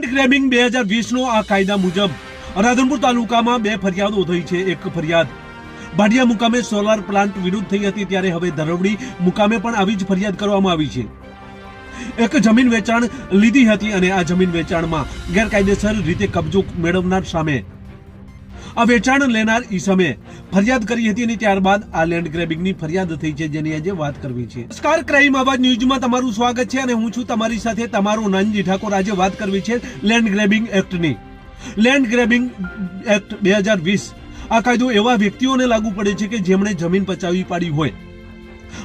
Grabbing બે હજાર વીસનો આ કાયદા મુજબ રાધનપુર તાલુકામાં બે ફરિયાદો થઈ છે. એક ફરિયાદ ભાડિયા મુકામે સોલાર પ્લાન્ટ વિરુદ્ધ થઈ હતી ત્યારે હવે ધરવડી મુકામે પણ આવી જ ફરિયાદ કરવામાં આવી છે. એક જમીન વેચાણ લીધી હતી અને આ જમીન વેચાણમાં ગેરકાયદેસર રીતે કબજો મેળવનાર સામે આ વેચાણ લેનાર ઈસમે ફરિયાદ કરી હતી અને ત્યારબાદ આ લેન્ડ ગ્રેબિંગની ફરિયાદ થઈ છે જેની આજે વાત કરવી છે. નમસ્કાર, ક્રાઇમ અવાજ ન્યૂઝમાં તમારું સ્વાગત છે અને હું છું તમારી સાથે તમારો નાનજી ઠાકોર. આજે વાત કરવી છે લેન્ડ ગ્રેબિંગ એક્ટની લેન્ડ ગ્રેબિંગ એક્ટ બે હજાર વીસ. આ કાયદો એવા વ્યક્તિઓને લાગુ પડે છે કે જેમણે જમીન પચાવી પાડી હોય.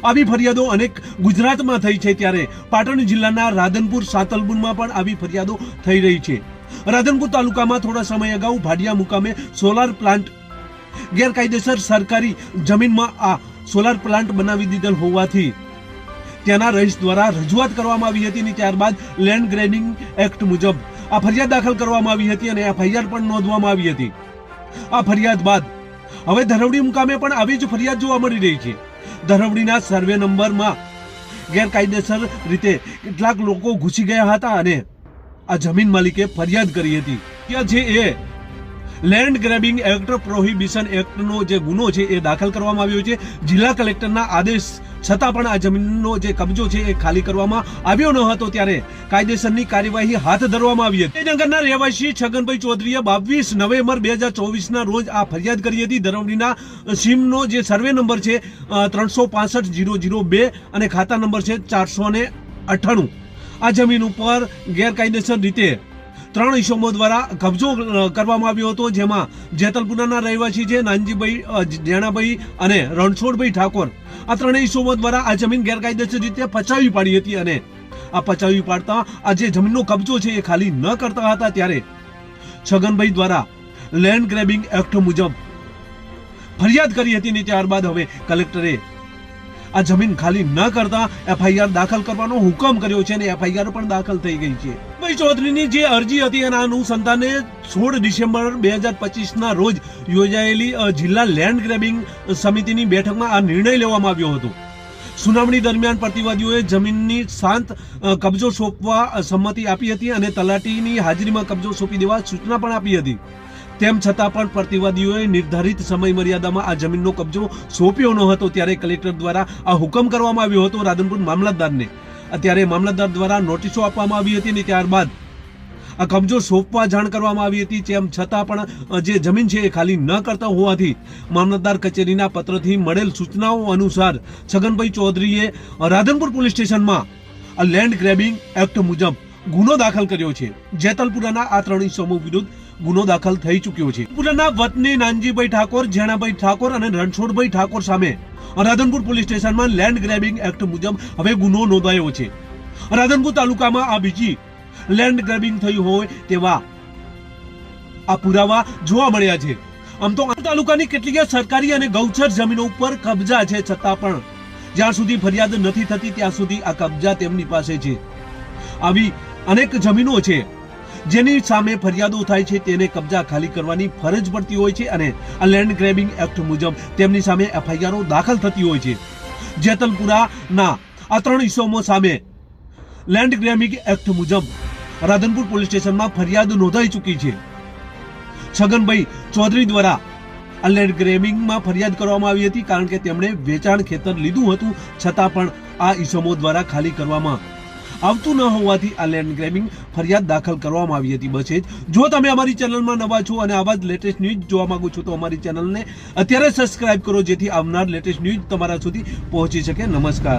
આવી ફરિયાદો અનેક ગુજરાતમાં થઈ છે ત્યારે પાટણ જિલ્લાના રાધનપુર સાતલપુરમાં પણ આવી ફરિયાદો થઈ રહી છે. રાધનપુર તાલુકામાં થોડા સમય અગાઉ ભાડિયા મુકામે સોલાર પ્લાન્ટ ગેરકાયદેસર સરકારી જમીનમાં આ સોલાર પ્લાન્ટ બનાવી દીધેલ હોવાથી ત્યાંના રહીશ દ્વારા રજૂઆત કરવામાં આવી હતી અને ત્યારબાદ લેન્ડ ગ્રેડિંગ એક્ટ મુજબ આ ફરિયાદ દાખલ કરવામાં આવી હતી અને ફરિયાદ પણ નોંધવામાં આવી હતી. આ ફરિયાદ બાદ હવે ધરવડી મુકામે પણ આવી જ ફરિયાદ જોવા મળી રહી છે. ધરવડીના સર્વે નંબરમાં ગેરકાયદેસર રીતે કેટલાક લોકો ઘૂસી ગયા હતા અને આ જમીન માલિકે ફરિયાદ કરી હતી. ત્યાં જે એ લેન્ડ ગ્રેબિંગ એક્ટ પ્રોહિબિશન એક્ટનો જે ગુનો છે એ દાખલ કરવામાં આવ્યો છે. જિલ્લા કલેક્ટરના આદેશ છતાં પણ આ જમીનનો જે કબજો છે એ ખાલી કરવામાં આવ્યો ન હતો ત્યારે કાયદેસરની કાર્યવાહી હાથ ધરવામાં આવી હતી. નગરના રહેવાસી છગનભાઈ ચૌધરીએ બાવીસ નવેમ્બર બે હજાર ચોવીસના રોજ આ ફરિયાદ કરી હતી. ધરવડીના સીમનો જે સર્વે નંબર છે ત્રણસો પાસઠ જીરો જીરો બે અને ખાતા નંબર છે ચારસો ને અઠ્ઠાણું. આ જમીન ઉપર ગેરકાયદેસર રીતે ત્રણ ઇસમો દ્વારા કબજો કરવામાં આવ્યો હતો, જેમાં જેતલપુરાના રહેવાસી છે નાનજીભાઈ જેણાભાઈ અને રણછોડભાઈ ઠાકોર. આ ત્રણેય ઇસમો દ્વારા આ જમીન ગેરકાયદેસર રીતે પચાવી પાડી હતી અને આ પચાવી પાડતા આ જે જમીનનો કબજો છે એ ખાલી ન કરતા હતા ત્યારે છગનભાઈ દ્વારા લેન્ડ ગ્રેબિંગ એક્ટ મુજબ ફરિયાદ કરી હતી ને ત્યારબાદ હવે કલેક્ટરે આ જમીન ખાલી ન કરતા એફઆઈઆર દાખલ કરવાનો હુકમ કર્યો છે અને એફઆઈઆર પણ દાખલ થઈ ગઈ છે. ચૌધરીની જે અરજી હતી એના અનુસંધાને સોળ ડિસેમ્બર બે હજાર પચીસના રોજ યોજાયેલી જિલ્લા લેન્ડ ગ્રેબિંગ સમિતિની બેઠકમાં આ નિર્ણય લેવામાં આવ્યો હતો. સુનાવણી દરમિયાન પ્રતિવાદીઓએ જમીનની શાંત કબજો સોંપવા સંમતિ આપી હતી અને તલાટીની હાજરીમાં કબજો સોંપી દેવા સૂચના પણ આપી હતી. તેમ છતાં પણ પ્રતિવાદીઓએ નિર્ધારિત સમય મર્યાદામાં આ જમીનનો કબજો સોંપ્યો ન હતો ત્યારે કલેક્ટર દ્વારા આ હુકમ કરવામાં આવ્યો હતો રાધનપુર મામલતદારને. અત્યારે મામલતદાર દ્વારા નોટિસો આપવામાં આવી હતી અને ત્યારબાદ આ કબજો સોંપવા જાણ કરવામાં આવી હતી, તેમ છતાં પણ જે જમીન છે એ ખાલી ન કરતા હોવાથી મામલતદાર કચેરીના પત્રથી મળેલ સૂચનાઓ અનુસાર છગનભાઈ ચૌધરીએ રાધનપુર પોલીસ સ્ટેશનમાં લેન્ડ ગ્રેબિંગ એક્ટ મુજબ ગુનો દાખલ કર્યો છે. જેતલપુરાના આ ત્રણેય સમૂહ વિરુદ્ધ ગુનો દાખલ થઈ ચૂક્યો છે. પુરાના વતની નાનજીભાઈ ઠાકોર જેણાભાઈ ઠાકોર અને રણછોડભાઈ ઠાકોર સામે રાધનપુર પોલીસ સ્ટેશનમાં લેન્ડ ગ્રેબિંગ એક્ટ મુજબ હવે ગુનો નોંધાયો છે. રાધનપુર તાલુકામાં આ બીજી લેન્ડ ગ્રેબિંગ થયું હોય તેવા આ પુરાવા જોવા મળ્યા છે. આમ તો તાલુકાની કેટલીક સરકારી અને ગૌચર જમીનો ઉપર કબજા છે છતાં પણ જ્યાં સુધી ફરિયાદ નથી થતી ત્યાં સુધી આ કબજા તેમની પાસે છે. આવી અનેક જમીનો છે. જેની સામે ફરિયાદો થાય છે તેને કબજા ખાલી કરવાની ફરજ પડતી હોય છે અને આ લેન્ડ ગ્રેબિંગ એક્ટ મુજબ તેમની સામે એફઆઈઆરો દાખલ થતી હોય છે. જેતલપુરાના આ ત્રણ ઇસમો સામે લેન્ડ ગ્રેબિંગ એક્ટ મુજબ રાધનપુર પોલીસ સ્ટેશનમાં ફરિયાદ નોંધાઈ ચૂકી છે. છગનભાઈ ચૌધરી દ્વારા આ લેન્ડ ગ્રેબિંગમાં ફરિયાદ કરવામાં આવી હતી કારણ કે તેમણે વેચાણ ખેતર લીધું હતું, છતાં પણ આ ઇસમો દ્વારા ખાલી કરવામાં આવતું ન હોવાથી આ લેન્ડ ગ્રેબિંગ ફરિયાદ દાખલ કરવામાં આવી હતી. બસ જ જો તમે અમારી ચેનલમાં નવા છો અને આવા જ લેટેસ્ટ ન્યૂઝ જોવા માંગો છો, તો અમારી ચેનલને અત્યારે સબસ્ક્રાઇબ કરો, જેથી આવનાર લેટેસ્ટ ન્યૂઝ તમારા સુધી પહોંચી શકે. નમસ્કાર.